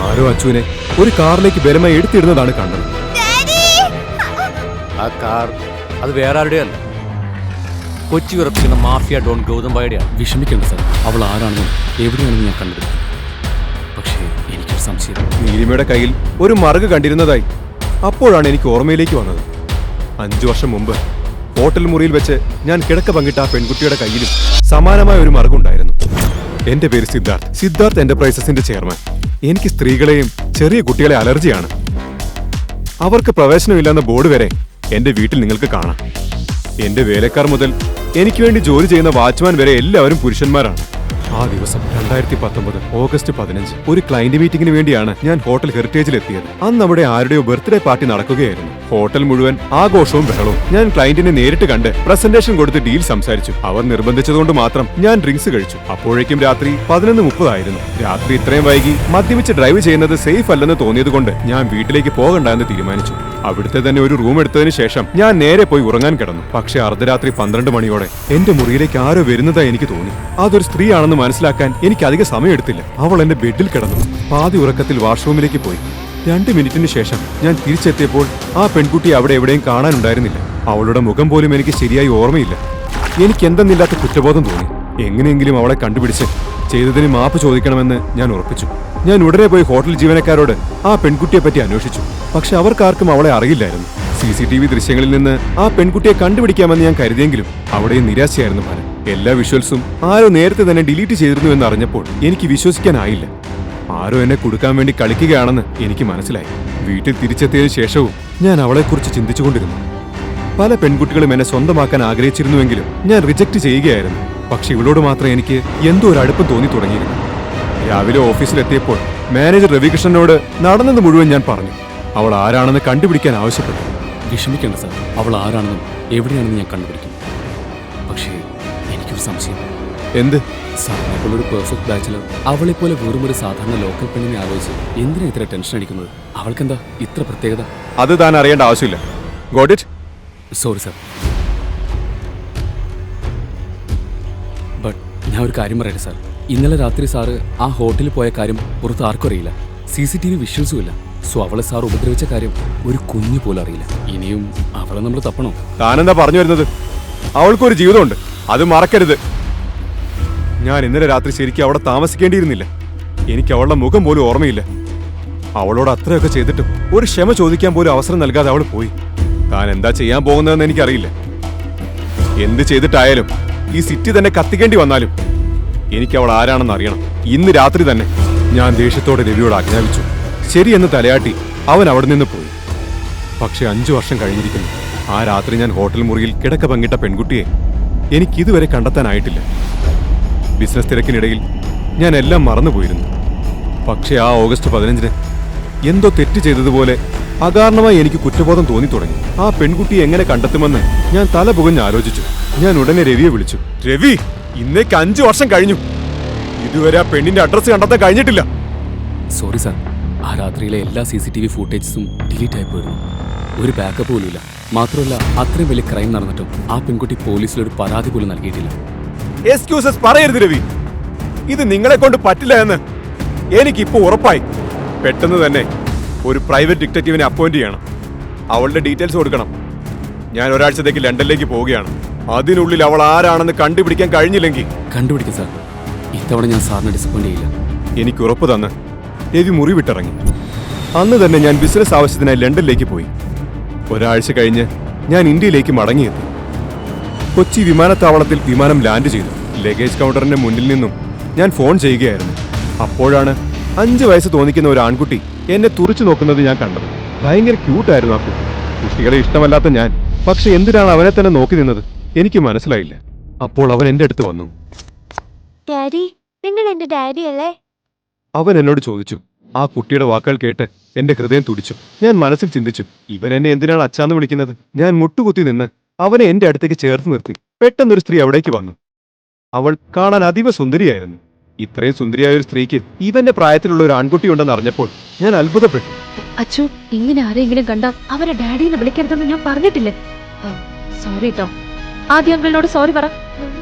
ആരോ അച്ചുവിനെ ഒരു കാറിലേക്ക് ബലമായി എടുത്തിടുന്നതാണ് കണ്ടത്. ആ കാർ അത് വേറെ ആരുടെയല്ല കൊച്ചി ഉറപ്പിക്കുന്ന മാഫിയ ഡോൺ ഗൗതംബായുടെയാണ് വിഷമിക്കേണ്ട സാർ അവൾ ആരാണെന്നും എവിടെയാണെന്ന് ഞാൻ കണ്ടത് പക്ഷേ എനിക്കൊരു സംശയം. നീലിമയുടെ കയ്യിൽ ഒരു മറുക് കണ്ടിരുന്നതായി അപ്പോഴാണ് എനിക്ക് ഓർമ്മയിലേക്ക് വന്നത്. അഞ്ചു വർഷം മുമ്പ് ഹോട്ടൽ മുറിയിൽ വെച്ച് ഞാൻ കിടക്ക പങ്കിട്ട ആ പെൺകുട്ടിയുടെ കയ്യിലും സമാനമായ ഒരു മറുകുണ്ടായിരുന്നു. എന്റെ പേര് സിദ്ധാർത്ഥ്. സിദ്ധാർത്ഥ് എന്റർപ്രൈസസിന്റെ ചെയർമാൻ. എനിക്ക് സ്ത്രീകളെയും ചെറിയ കുട്ടികളെ അലർജിയാണ്. അവർക്ക് പ്രവേശനമില്ലെന്ന ബോർഡ് വരെ എന്റെ വീട്ടിൽ നിങ്ങൾക്ക് കാണാം. എന്റെ വേലക്കാർ മുതൽ എനിക്ക് വേണ്ടി ജോലി ചെയ്യുന്ന വാച്ച്മാൻ വരെ എല്ലാവരും പുരുഷന്മാരാണ്. ആ ദിവസം രണ്ടായിരത്തി പത്തൊമ്പത് ഓഗസ്റ്റ് പതിനഞ്ച്. ഒരു ക്ലയന്റ് മീറ്റിംഗിന് വേണ്ടിയാണ് ഞാൻ ഹോട്ടൽ ഹെറിറ്റേജിൽ എത്തിയത് അന്ന് അവിടെ ആരുടെയോ ബർത്ത്ഡേ പാർട്ടി നടക്കുകയായിരുന്നു. ഹോട്ടൽ മുഴുവൻ ആഘോഷവും ബഹളവും. ഞാൻ ക്ലയന്റിനെ നേരിട്ട് കണ്ട് പ്രസന്റേഷൻ കൊടുത്ത് ഡീൽ സംസാരിച്ചു. അവർ നിർബന്ധിച്ചതുകൊണ്ട് മാത്രം ഞാൻ ഡ്രിങ്ക്സ് കഴിച്ചു. അപ്പോഴേക്കും രാത്രി പതിനൊന്ന് മുപ്പതായിരുന്നു. രാത്രി ഇത്രയും വൈകി മദ്യപിച്ച് ഡ്രൈവ് ചെയ്യുന്നത് സേഫ് അല്ലെന്ന് തോന്നിയതുകൊണ്ട് ഞാൻ വീട്ടിലേക്ക് പോകണ്ട എന്ന് തീരുമാനിച്ചു. അവിടുത്തെ തന്നെ ഒരു റൂം എടുത്തതിന് ശേഷം ഞാൻ നേരെ പോയി ഉറങ്ങാൻ കിടന്നു. പക്ഷേ അർദ്ധരാത്രി പന്ത്രണ്ട് മണിയോടെ എന്റെ മുറിയിലേക്ക് ആരോ വരുന്നതായി എനിക്ക് തോന്നി. അതൊരു സ്ത്രീയാണെന്ന് മനസ്സിലാക്കാൻ എനിക്ക് അധിക സമയമെടുത്തില്ല. അവൾ എന്റെ ബെഡിൽ കിടന്നു. പാതി ഉറക്കത്തിൽ വാഷ്റൂമിലേക്ക് പോയി. രണ്ട് മിനിറ്റിന് ശേഷം ഞാൻ തിരിച്ചെത്തിയപ്പോൾ ആ പെൺകുട്ടി അവിടെ എവിടെയും കാണാനുണ്ടായിരുന്നില്ല. അവളുടെ മുഖം പോലും എനിക്ക് ശരിയായി ഓർമ്മയില്ല. എനിക്ക് എന്തെന്നില്ലാത്ത കുറ്റബോധം തോന്നി. എങ്ങനെയെങ്കിലും അവളെ കണ്ടുപിടിച്ച് ചെയ്തതിന് മാപ്പ് ചോദിക്കണമെന്ന് ഞാൻ ഉറപ്പിച്ചു. ഞാൻ ഉടനെ പോയി ഹോട്ടൽ ജീവനക്കാരോട് ആ പെൺകുട്ടിയെ പറ്റി അന്വേഷിച്ചു. പക്ഷെ അവർക്കാർക്കും അവളെ അറിയില്ലായിരുന്നു. സി സി ടി വി ദൃശ്യങ്ങളിൽ നിന്ന് ആ പെൺകുട്ടിയെ കണ്ടുപിടിക്കാമെന്ന് ഞാൻ കരുതിയെങ്കിലും അവിടെ നിരാശയായിരുന്നു ഫലം. എല്ലാ വിഷ്വൽസും ആരോ നേരത്തെ തന്നെ ഡിലീറ്റ് ചെയ്തിരുന്നു എന്ന് അറിഞ്ഞപ്പോൾ എനിക്ക് വിശ്വസിക്കാനായില്ല. ആരോ എന്നെ കൊടുക്കാൻ വേണ്ടി കളിക്കുകയാണെന്ന് എനിക്ക് മനസ്സിലായി. വീട്ടിൽ തിരിച്ചെത്തിയതിനു ശേഷവും ഞാൻ അവളെക്കുറിച്ച് ചിന്തിച്ചുകൊണ്ടിരുന്നു. പല പെൺകുട്ടികളും എന്നെ സ്വന്തമാക്കാൻ ആഗ്രഹിച്ചിരുന്നുവെങ്കിലും ഞാൻ റിജക്ട് ചെയ്യുകയായിരുന്നു. പക്ഷെ ഇവളോട് മാത്രം എനിക്ക് എന്തോ ഒരു അടുപ്പം തോന്നി തുടങ്ങിയിരുന്നു. രാവിലെ ഓഫീസിലെത്തിയപ്പോൾ മാനേജർ രവികൃഷ്ണനോട് നടന്നത് മുഴുവൻ ഞാൻ പറഞ്ഞു. അവൾ ആരാണെന്ന് കണ്ടുപിടിക്കാൻ ആവശ്യപ്പെട്ടു. വിഷമിക്കേണ്ട സാർ അവൾ ആരാണെന്നും എവിടെയാണെന്ന് ഞാൻ കണ്ടുപിടിക്കും. സംശയം. എന്ത്? സാറിനെ പോലെ ഒരു പെർഫെക്റ്റ് ബാച്ചിലർ അവളെ പോലെ വെറും ഒരു സാധാരണ ലോക്കൽ പെണ്ണിനെ ആലോചിച്ച് എന്തിനാ ഇത്ര ടെൻഷൻ അടിക്കുന്നത്? അവൾക്കെന്താ ഇത്ര പ്രത്യേകത? അത് താൻ അറിയേണ്ട ആവശ്യമില്ല. Got it sorry sir but ഞാൻ ഒരു കാര്യം പറയട്ടെ സാർ ഇന്നലെ രാത്രി സാറ് ആ ഹോട്ടലിൽ പോയ കാര്യം പുറത്ത് ആർക്കും അറിയില്ല. സി സി ടി വി വിഷ്വൽസും ഇല്ല. സോ അവളെ സാർ ഉപദ്രവിച്ച കാര്യം ഒരു കുഞ്ഞു പോലും അറിയില്ല. ഇനിയും അവളെ നമ്മൾ തപ്പണോ? താനെന്താ പറഞ്ഞു വരുന്നത്? അവൾക്കൊരു ജീവിതമുണ്ട്. അത് മറക്കരുത്. ഞാൻ ഇന്നലെ രാത്രി ശരിക്കും അവിടെ താമസിക്കേണ്ടിയിരുന്നില്ല. എനിക്ക് അവളുടെ മുഖം പോലും ഓർമ്മയില്ല. അവളോട് അത്രയൊക്കെ ചെയ്തിട്ടും ഒരു ക്ഷമ ചോദിക്കാൻ പോലും അവസരം നൽകാതെ അവൾ പോയി. താൻ എന്താ ചെയ്യാൻ പോകുന്നതെന്ന് എനിക്കറിയില്ല. എന്ത് ചെയ്തിട്ടായാലും ഈ സിറ്റി തന്നെ കത്തിക്കേണ്ടി വന്നാലും എനിക്ക് അവൾ ആരാണെന്ന് അറിയണം. ഇന്ന് രാത്രി തന്നെ ഞാൻ ദേഷ്യത്തോടെ രവിയോട് ആജ്ഞാപിച്ചു. ശരിയെന്ന് തലയാട്ടി അവൻ അവിടെ നിന്ന് പോയി. പക്ഷെ അഞ്ചു വർഷം കഴിഞ്ഞിരിക്കുന്നു. ആ രാത്രി ഞാൻ ഹോട്ടൽ മുറിയിൽ കിടക്ക പങ്കിട്ട പെൺകുട്ടിയെ എനിക്കിതുവരെ കണ്ടെത്താനായിട്ടില്ല. ബിസിനസ് തിരക്കിനിടയിൽ ഞാൻ എല്ലാം മറന്നുപോയിരുന്നു. പക്ഷേ ആ ഓഗസ്റ്റ് പതിനഞ്ചിന് എന്തോ തെറ്റ് ചെയ്തതുപോലെ അകാരണമായി എനിക്ക് കുറ്റബോധം തോന്നി തുടങ്ങി ആ പെൺകുട്ടിയെ എങ്ങനെ കണ്ടെത്തുമെന്ന് ഞാൻ തല പുകഞ്ഞ് ആലോചിച്ചു. ഞാൻ ഉടനെ രവിയെ വിളിച്ചു. രവി ഇന്നേക്ക് അഞ്ചു വർഷം കഴിഞ്ഞു. ഇതുവരെ ആ പെണ്ണിന്റെ അഡ്രസ്സ് കണ്ടെത്താൻ കഴിഞ്ഞിട്ടില്ല. Sorry sir. ആ രാത്രിയിലെ എല്ലാ സി സി ടി വി ഫുട്ടേജസും ഡിലീറ്റ് ആയി പോയിരുന്നു. ഒരു ബാക്കപ്പ് പോലും ഇല്ല മാത്രമല്ല അത്രയും വലിയ ക്രൈം നടന്നിട്ടും ആ പെൺകുട്ടി പോലീസിൽ ഒരു പരാതി പോലും നൽകിയിട്ടില്ല. എക്സ്ക്യൂസസ് പറയരുത് രവി. ഇത് നിങ്ങളെ കൊണ്ട് പറ്റില്ല എന്ന് എനിക്കിപ്പോ ഉറപ്പായി. പെട്ടെന്ന് തന്നെ ഒരു പ്രൈവറ്റ് ഡിറ്റക്റ്റീവിനെ അപ്പോയിന്റ് ചെയ്യണം. അവളുടെ ഡീറ്റെയിൽസ് കൊടുക്കണം. ഞാൻ ഒരാഴ്ചത്തേക്ക് ലണ്ടനിലേക്ക് പോവുകയാണ്. അതിനുള്ളിൽ അവൾ ആരാണെന്ന് കണ്ടുപിടിക്കാൻ കഴിഞ്ഞില്ലെങ്കിൽ കണ്ടുപിടിക്കും സാർ. ഇത്തവണ ഞാൻ സാറിനെ ഡിസപ്പോയിന്റ് ചെയ്യില്ല. എനിക്ക് ഉറപ്പ് തന്ന് രവി മുറി വിട്ടിറങ്ങി അന്ന് തന്നെ ഞാൻ ബിസിനസ് ആവശ്യത്തിനായി ലണ്ടനിലേക്ക് പോയി. ഒരാഴ്ച കഴിഞ്ഞ് ഞാൻ ഇന്ത്യയിലേക്ക് മടങ്ങിയെത്തി. കൊച്ചി വിമാനത്താവളത്തിൽ വിമാനം ലാൻഡ് ചെയ്തു. ലഗേജ് കൗണ്ടറിന്റെ മുന്നിൽ നിന്നും ഞാൻ ഫോൺ ചെയ്യുകയായിരുന്നു. അപ്പോഴാണ് അഞ്ച് വയസ്സ് തോന്നിക്കുന്ന ഒരു ആൺകുട്ടി എന്നെ തുറച്ചു നോക്കുന്നത് ഞാൻ കണ്ടത്. ഭയങ്കര ക്യൂട്ടായിരുന്നു ആ കുട്ടി. കുട്ടികളെ ഇഷ്ടമല്ലാത്ത ഞാൻ. പക്ഷെ എന്തിനാണ് അവനെ തന്നെ നോക്കി നിന്നത്? എനിക്ക് മനസ്സിലായില്ല. അപ്പോൾ അവൻ എന്റെ അടുത്ത് വന്നു. ഡാഡി നിങ്ങൾ എന്റെ ഡാഡി അല്ലേ അവൻ എന്നോട് ചോദിച്ചു. ആ കുട്ടിയുടെ വാക്കുകൾ കേട്ട് എന്റെ ഹൃദയം തുടിച്ചു. ഞാൻ മനസ്സിൽ ചിന്തിച്ചു ഇവൻ എന്നെ എന്തിനാണ് അച്ചാന്ന് വിളിക്കുന്നത്? ഞാൻ മുട്ടുകുത്തി നിന്ന് അവനെ എന്റെ അടുത്തേക്ക് ചേർത്ത് നിർത്തി. പെട്ടെന്നൊരു സ്ത്രീ അവിടേക്ക് വന്നു. അവൾ കാണാൻ അതീവ സുന്ദരിയായിരുന്നു. ഇത്രയും സുന്ദരിയായ ഒരു സ്ത്രീക്ക് ഇവന്റെ പ്രായത്തിലുള്ള ഒരു ആൺകുട്ടി ഉണ്ടെന്ന് അറിഞ്ഞപ്പോൾ ഞാൻ അത്ഭുതപ്പെട്ടു. അച്ചു ഇങ്ങനെ ആരെങ്കിലും കണ്ട അവരെ ഡാഡിനെ വിളിക്കരുതെന്ന് ഞാൻ പറഞ്ഞിട്ടില്ലേ? സോറി കേട്ടോ ആദ്യം അങ്കിളിനോട് സോറി പറ.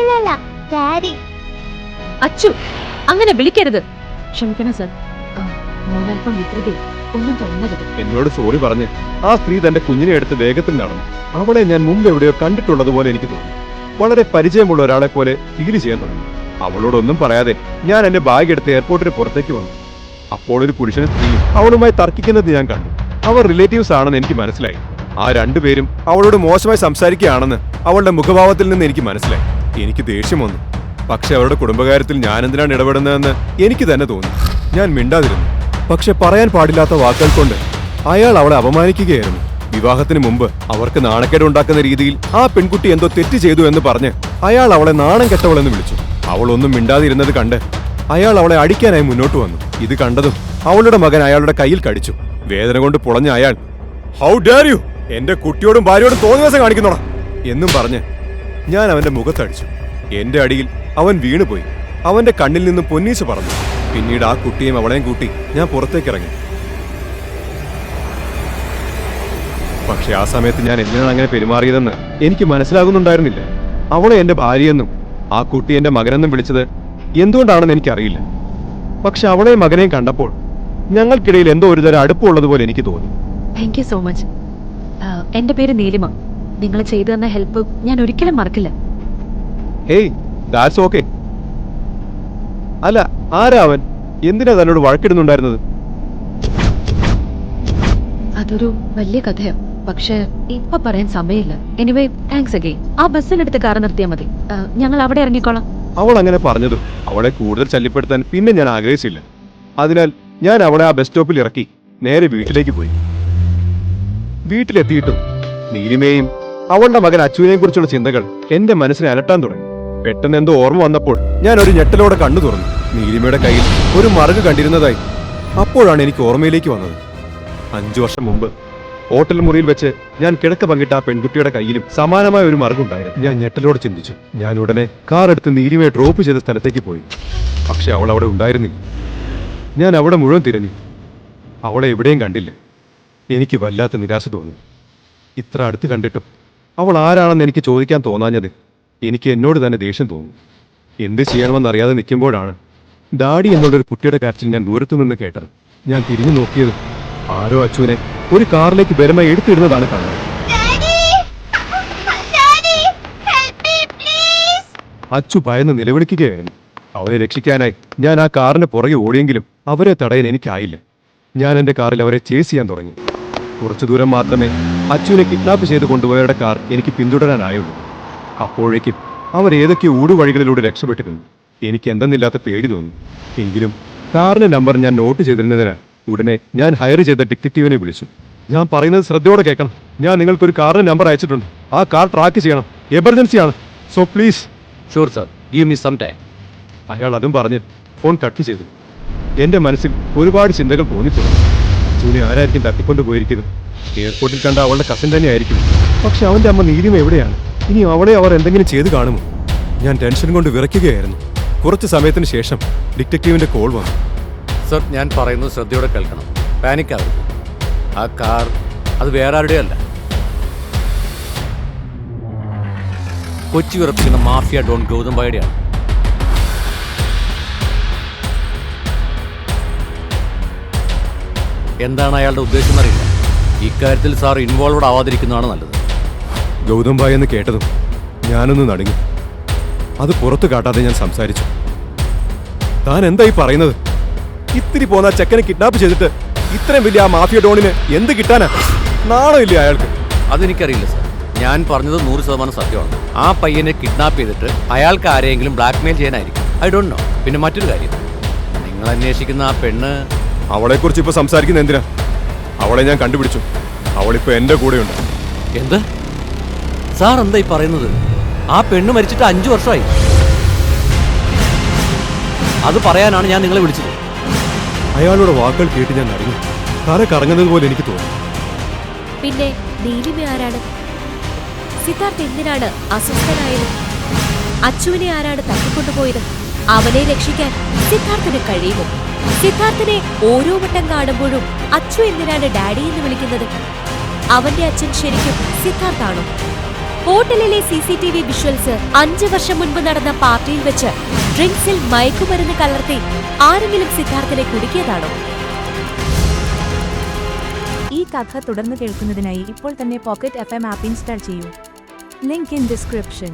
ഇല്ലല്ല ഡാഡി. അച്ചു അങ്ങനെ വിളിക്കരുത്. ക്ഷമിക്കണം സർ. എന്നോട് സോറി പറഞ്ഞ് ആ സ്ത്രീ തന്റെ കുഞ്ഞിനെ എടുത്ത് വേഗത്തിൽ നടന്നു. അവളെ ഞാൻ മുമ്പ് എവിടെയോ കണ്ടിട്ടുള്ളത് പോലെ എനിക്ക് തോന്നി. വളരെ പരിചയമുള്ള ഒരാളെ പോലെ ഫീൽ ചെയ്യാൻ തുടങ്ങി. അവളോടൊന്നും പറയാതെ ഞാൻ എന്റെ ബാഗ് എടുത്ത് എയർപോർട്ടിന് പുറത്തേക്ക് വന്നു. അപ്പോൾ ഒരു പുരുഷനും സ്ത്രീയും അവളുമായി തർക്കിക്കുന്നത് ഞാൻ കണ്ടു. അവർ റിലേറ്റീവ്സ് ആണെന്ന് എനിക്ക് മനസ്സിലായി. ആ രണ്ടുപേരും അവളോട് മോശമായി സംസാരിക്കുകയാണെന്ന് അവളുടെ മുഖഭാവത്തിൽ നിന്ന് എനിക്ക് മനസ്സിലായി. എനിക്ക് ദേഷ്യം വന്നു. പക്ഷെ അവരുടെ കുടുംബകാര്യത്തിൽ ഞാൻ എന്തിനാണ് ഇടപെടുന്നതെന്ന് എനിക്ക് തന്നെ തോന്നി. ഞാൻ മിണ്ടാതിരുന്നു. പക്ഷെ പറയാൻ പാടില്ലാത്ത വാക്കുകൾ കൊണ്ട് അയാൾ അവളെ അപമാനിക്കുകയായിരുന്നു. വിവാഹത്തിന് മുമ്പ് അവർക്ക് നാണക്കേട് ഉണ്ടാക്കുന്ന രീതിയിൽ ആ പെൺകുട്ടി എന്തോ തെറ്റ് ചെയ്തു എന്ന് പറഞ്ഞ് അയാൾ അവളെ നാണം കെട്ടവളെന്ന് വിളിച്ചു. അവളൊന്നും മിണ്ടാതിരുന്നത് കണ്ട് അയാൾ അവളെ അടിക്കാനായി മുന്നോട്ട് വന്നു. ഇത് കണ്ടതും അവളുടെ മകൻ അയാളുടെ കയ്യിൽ കടിച്ചു. വേദന കൊണ്ട് പുളഞ്ഞ അയാൾ ഹൗ ഡാർ യു എന്റെ കുട്ടിയോടും ഭാര്യയോടും തോന്നിവാസം കാണിക്കുന്നോടാ എന്നും പറഞ്ഞ് ഞാൻ അവന്റെ മുഖത്തടിച്ചു. എന്റെ അടിയിൽ അവൻ വീണുപോയി. അവന്റെ കണ്ണിൽ നിന്നും പൊന്നീസ് പറഞ്ഞു പിന്നീട് ആ കുട്ടിയും അവളെയും കൂട്ടി ഞാൻ പുറത്തേക്ക് ഇറങ്ങി. പക്ഷെ ആ സമയത്ത് ഞാൻ എന്തിനാണ് അങ്ങനെ പെരുമാറിയതെന്ന് എനിക്ക് മനസ്സിലാകുന്നുണ്ടായിരുന്നില്ല. അവളെ എന്റെ ഭാര്യയെന്നും ആ കുട്ടി എന്റെ മകനെന്നും വിളിച്ചത് എന്തുകൊണ്ടാണെന്ന് എനിക്കറിയില്ല. പക്ഷെ അവളെ മകനെയും കണ്ടപ്പോൾ ഞങ്ങൾക്കിടയിൽ എന്തോ ഒരു തരം അടുപ്പമുള്ളതുപോലെ എനിക്ക് തോന്നി. താങ്ക് യു സോ മച്ച് എന്റെ പേര് നീലിമ. നിങ്ങൾ ചെയ്തു തന്ന ഹെൽപ്പ് ഞാൻ ഒരിക്കലും മറക്കില്ല. ഹേയ് ദാറ്റ്സ് ഓക്കെ അല്ല ആരാ അവൻ? എന്തിനാ തന്നോട് വഴക്കിടുന്നുണ്ടായിരുന്നത്? അതൊരു വലിയ കഥയാ. പക്ഷേ ഇപ്പൊ പറയാൻ സമയമില്ല. എനിവേ താങ്ക്സ് അഗെയിൻ ആ ബസ്സിനടുത്ത് കാർ നിർത്തിയാൽ മതി. ഞങ്ങൾ അവിടെ ഇറങ്ങിക്കോളാം. അവൾ അങ്ങനെ പറഞ്ഞത്. അവളെ കൂടുതൽ ശല്യപ്പെടുത്താൻ പിന്നെ ഞാൻ ആഗ്രഹിച്ചില്ല. അതിനാൽ ഞാൻ അവളെ ആ ബസ് സ്റ്റോപ്പിൽ ഇറക്കി നേരെ വീട്ടിലേക്ക് പോയി. വീട്ടിലെത്തിയിട്ടും നീലിമയും അവളുടെ മകൻ അച്ചുവിനെയും കുറിച്ചുള്ള ചിന്തകൾ എന്റെ മനസ്സിനെ അലട്ടാൻ തുടങ്ങി. പെട്ടെന്ന് എന്തോ ഓർമ്മ വന്നപ്പോൾ ഞാൻ ഒരു ഞെട്ടലോടെ കണ്ണു തുറന്നു. നീലിമയുടെ കയ്യിൽ ഒരു മറുക് കണ്ടിരുന്നതായി അപ്പോഴാണ് എനിക്ക് ഓർമ്മയിലേക്ക് വന്നത്. അഞ്ചു വർഷം മുമ്പ് ഹോട്ടൽ മുറിയിൽ വെച്ച് ഞാൻ കിടക്ക പങ്കിട്ട ആ പെൺകുട്ടിയുടെ കയ്യിലും സമാനമായ ഒരു മറുകുണ്ടായിരുന്നു ഞാൻ ഞെട്ടലോടെ ചിന്തിച്ചു. ഞാൻ ഉടനെ കാർ എടുത്ത് നീലിമയെ ഡ്രോപ്പ് ചെയ്ത സ്ഥലത്തേക്ക് പോയി. പക്ഷെ അവൾ അവിടെ ഉണ്ടായിരുന്നില്ല. ഞാൻ അവിടെ മുഴുവൻ തിരഞ്ഞു. അവളെ എവിടെയും കണ്ടില്ല. എനിക്ക് വല്ലാത്ത നിരാശ തോന്നി. ഇത്ര അടുത്ത് കണ്ടിട്ടും അവൾ ആരാണെന്ന് എനിക്ക് ചോദിക്കാൻ തോന്നാഞ്ഞത് എനിക്ക് എന്നോട് തന്നെ ദേഷ്യം തോന്നും. എന്ത് ചെയ്യണമെന്ന് അറിയാതെ നിൽക്കുമ്പോഴാണ് ഡാഡി എന്നുള്ളൊരു കുട്ടിയുടെ കരച്ചിൽ ഞാൻ ദൂരത്തു നിന്ന് കേട്ടത്. ഞാൻ തിരിഞ്ഞു നോക്കിയത് ആരോ അച്ചുവിനെ ഒരു കാറിലേക്ക് ബലമായി എടുത്തിടുന്നതാണ് കാണുന്നത്. അച്ചു ഭയന്ന് നിലവിളിക്കുകയായിരുന്നു. അവരെ രക്ഷിക്കാനായി ഞാൻ ആ കാറിന് പുറകെ ഓടിയെങ്കിലും അവരെ തടയാൻ എനിക്കായില്ല. ഞാൻ എന്റെ കാറിൽ അവരെ ചേസ് ചെയ്യാൻ തുടങ്ങി. കുറച്ചു ദൂരം മാത്രമേ അച്ചുവിനെ കിഡ്നാപ്പ് ചെയ്ത് കൊണ്ടുപോയവരുടെ കാർ എനിക്ക് പിന്തുടരാനായുള്ളൂ. അപ്പോഴേക്കും അവർ ഏതൊക്കെ ഊടുവഴികളിലൂടെ രക്ഷപ്പെട്ടിരുന്നു. എനിക്ക് എന്തെന്നില്ലാത്ത പേടി തോന്നി. എങ്കിലും കാറിന്റെ നമ്പർ ഞാൻ നോട്ട് ചെയ്തിരുന്നതിന് ഉടനെ ഞാൻ ഹയർ ചെയ്ത ഡിറ്റക്റ്റീവിനെ വിളിച്ചു. ഞാൻ പറയുന്നത് ശ്രദ്ധയോടെ കേൾക്കണം. ഞാൻ നിങ്ങൾക്കൊരു കാറിന്റെ നമ്പർ അയച്ചിട്ടുണ്ട്. ആ കാർ ട്രാക്ക് ചെയ്യണം. എമർജൻസിയാണ് so please sure sir give me some time അയാൾ അതും പറഞ്ഞ് ഫോൺ കട്ട് ചെയ്തു. എന്റെ മനസ്സിൽ ഒരുപാട് ചിന്തകൾ തോന്നിത്തുടങ്ങി ജൂലി ആരായിരിക്കും തട്ടിക്കൊണ്ട് പോയിരിക്കുന്നത് എയർപോർട്ടിൽ കണ്ട അവളുടെ കസിൻ തന്നെയായിരിക്കും. പക്ഷെ അവന്റെ അമ്മ നീലിമ എവിടെയാണ്? ഇനി അവളെ അവർ എന്തെങ്കിലും ചെയ്തു കാണുമോ? ഞാൻ ടെൻഷൻ കൊണ്ട് വിറയ്ക്കുകയായിരുന്നു. കുറച്ച് സമയത്തിന് ശേഷം ഡിറ്റക്റ്റീവിന്റെ കോൾ വന്നു. സർ ഞാൻ പറയുന്നത് ശ്രദ്ധയോടെ കേൾക്കണം. പാനിക് ആവരുത്. ആ കാർ അത് വേറെ ആരുടെയും അല്ല. കൊച്ചി ഉറപ്പിക്കുന്ന മാഫിയ ഡോൺ ഗൗതംബായുടെയാണ് എന്താണ് അയാളുടെ ഉദ്ദേശം എന്നറിയില്ല. ഇക്കാര്യത്തിൽ സാർ ഇൻവോൾവഡ് ആവാതിരിക്കുന്നതാണ് നല്ലത്. ഗൗതം ഭായ് എന്ന് കേട്ടതും ഞാനൊന്ന് നടുങ്ങി. അത് പുറത്തു കാട്ടാതെ ഞാൻ സംസാരിച്ചു. താൻ എന്തായി പറയുന്നത്? ഇത്തിരി പോന്ന ചെക്കനെ കിഡ്നാപ്പ് ചെയ്തിട്ട് ഇത്രയും വലിയ ആ മാഫിയ ഡോണിന് എന്ത് കിട്ടാനാ? നാണമില്ലേ അയാൾക്ക്? അതെനിക്കറിയില്ല സാർ. ഞാൻ പറഞ്ഞത് നൂറ് ശതമാനം സത്യമാണ്. ആ പയ്യനെ കിഡ്നാപ്പ് ചെയ്തിട്ട് അയാൾക്ക് ആരെയെങ്കിലും ബ്ലാക്ക്മെയിൽ ചെയ്യാനായിരിക്കും. ഐ ഡോണ്ട് നോ പിന്നെ മറ്റൊരു കാര്യം. നിങ്ങൾ അന്വേഷിക്കുന്ന ആ പെണ്ണ് അവളെക്കുറിച്ച് ഇപ്പൊ സംസാരിക്കുന്ന എന്തിനാ? അവളെ ഞാൻ കണ്ടുപിടിച്ചു. അവളിപ്പോ എന്റെ കൂടെയുണ്ട്. എന്ത്? സാർ എന്താ ഈ പറയുന്നത്? ആ പെണ്ണ് മരിച്ചിട്ട് അഞ്ചു വർഷമായി. അത് പറയാനാണ് ഞാൻ നിങ്ങളെ വിളിച്ചത്. അയാളുടെ വാക്കുകൾ കേട്ട് ഞാൻ അറിഞ്ഞു തല കറങ്ങുന്നത് പോലെ എനിക്ക് തോന്നി. പിന്നെ നീലിമ ആരാണ്? സിദ്ധാർത്ഥ് എന്തിനാണ് അസ്വസ്ഥനായത്? അച്ചുവിനെ ആരാണ് തട്ടിക്കൊണ്ടുപോയത്? അവനെ രക്ഷിക്കാൻ സിദ്ധാർത്ഥിന് കഴിയുമോ? സിദ്ധാർത്ഥിനെ ഓരോ വട്ടം കാണുമ്പോഴും അച്ചു എന്തിനാണ് ഡാഡി എന്ന് വിളിക്കുന്നത്? അവന്റെ അച്ഛൻ ശരിക്കും സിദ്ധാർത്ഥാണോ? ഹോട്ടലിലെ C C T V visuals അഞ്ച് വർഷം മുൻപ് നടന്ന പാർട്ടിയിൽ വെച്ച് ഡ്രിങ്ക്സിൽ മയക്കുമരുന്ന് കലർത്തി ആരെങ്കിലും സിദ്ധാർത്ഥിനെ കുടുക്കിയതാണോ? ഈ കഥ തുടർന്ന് കേൾക്കുന്നതിനായി ഇപ്പോൾ തന്നെ pocket F M app install ചെയ്യൂ. Link in description.